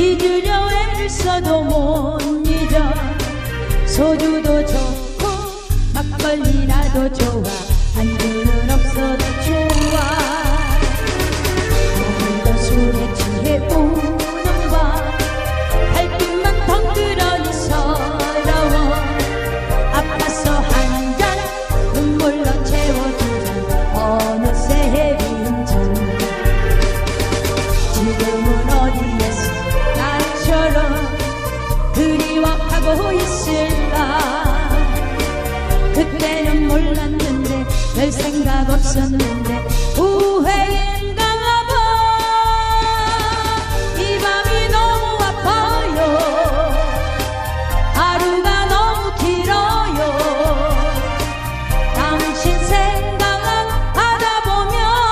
없어도 못 잊어. 소주도 좋고 막걸리라도 좋아. 안주는 없어도 좋아. 오늘도 술에 취해 우는 밤 달빛만 덩그러니 서러워. 아파서 한 잔 눈물로 채워두던 어느새 빈잔 지금은 그리워하고 있을까? 그때는 몰랐는데 별 생각 없었는데